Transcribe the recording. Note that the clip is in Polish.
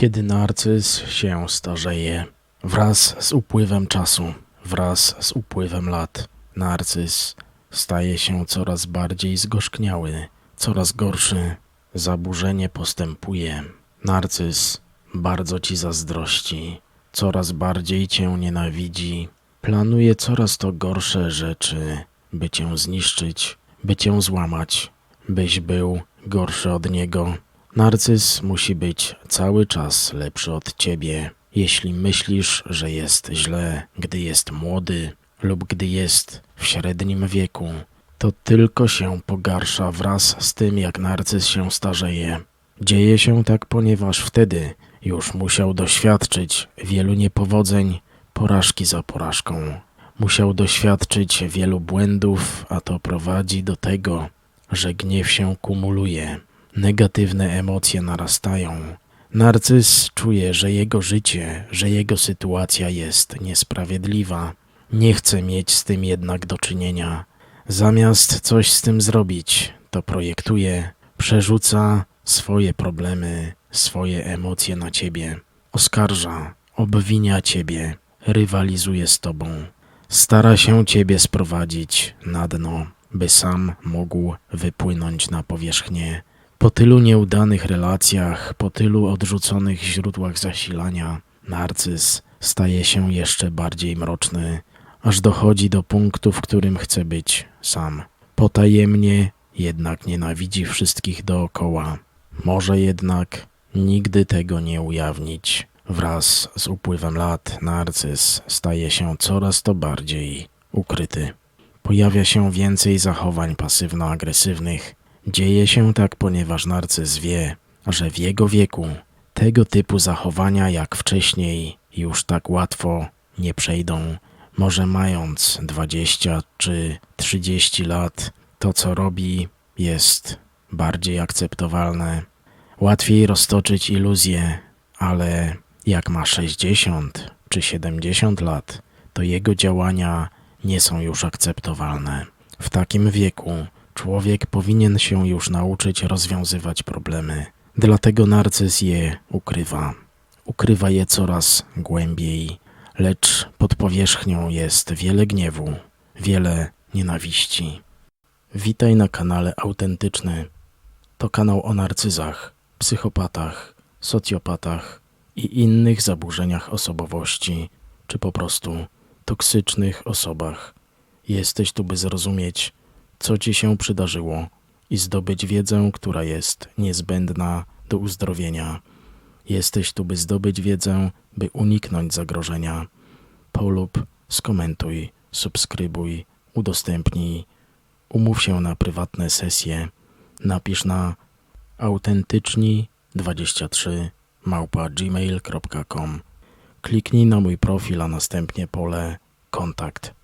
Kiedy narcyz się starzeje, wraz z upływem czasu, wraz z upływem lat, narcyz staje się coraz bardziej zgorzkniały, coraz gorszy, zaburzenie postępuje. Narcyz bardzo ci zazdrości, coraz bardziej cię nienawidzi, planuje coraz to gorsze rzeczy, by cię zniszczyć, by cię złamać, byś był gorszy od niego. Narcyz musi być cały czas lepszy od ciebie. Jeśli myślisz, że jest źle, gdy jest młody lub gdy jest w średnim wieku, to tylko się pogarsza wraz z tym, jak narcyz się starzeje. Dzieje się tak, ponieważ wtedy już musiał doświadczyć wielu niepowodzeń, porażki za porażką. Musiał doświadczyć wielu błędów, a to prowadzi do tego, że gniew się kumuluje, negatywne emocje narastają. Narcyz czuje, że jego życie, że jego sytuacja jest niesprawiedliwa. Nie chce mieć z tym jednak do czynienia. Zamiast coś z tym zrobić, to projektuje, przerzuca swoje problemy, swoje emocje na ciebie, oskarża, obwinia ciebie, rywalizuje z tobą. Stara się ciebie sprowadzić na dno, by sam mógł wypłynąć na powierzchnię. Po tylu nieudanych relacjach, po tylu odrzuconych źródłach zasilania, narcyz staje się jeszcze bardziej mroczny, aż dochodzi do punktu, w którym chce być sam. Potajemnie jednak nienawidzi wszystkich dookoła. Może jednak nigdy tego nie ujawnić. Wraz z upływem lat narcyz staje się coraz to bardziej ukryty. Pojawia się więcej zachowań pasywno-agresywnych. Dzieje się tak, ponieważ narcyz wie, że w jego wieku tego typu zachowania jak wcześniej już tak łatwo nie przejdą. Może mając 20 czy 30 lat, to co robi jest bardziej akceptowalne. Łatwiej roztoczyć iluzję, ale jak ma 60 czy 70 lat, to jego działania nie są już akceptowalne. W takim wieku człowiek powinien się już nauczyć rozwiązywać problemy. Dlatego narcyz je ukrywa. Ukrywa je coraz głębiej, lecz pod powierzchnią jest wiele gniewu, wiele nienawiści. Witaj na kanale Autentyczny. To kanał o narcyzach, psychopatach, socjopatach i innych zaburzeniach osobowości, czy po prostu toksycznych osobach. Jesteś tu, by zrozumieć, co ci się przydarzyło i zdobyć wiedzę, która jest niezbędna do uzdrowienia. Jesteś tu, by zdobyć wiedzę, by uniknąć zagrożenia. Polub, skomentuj, subskrybuj, udostępnij. Umów się na prywatne sesje. Napisz na autentyczni23 małpa gmail.com. Kliknij na mój profil, a następnie pole kontakt.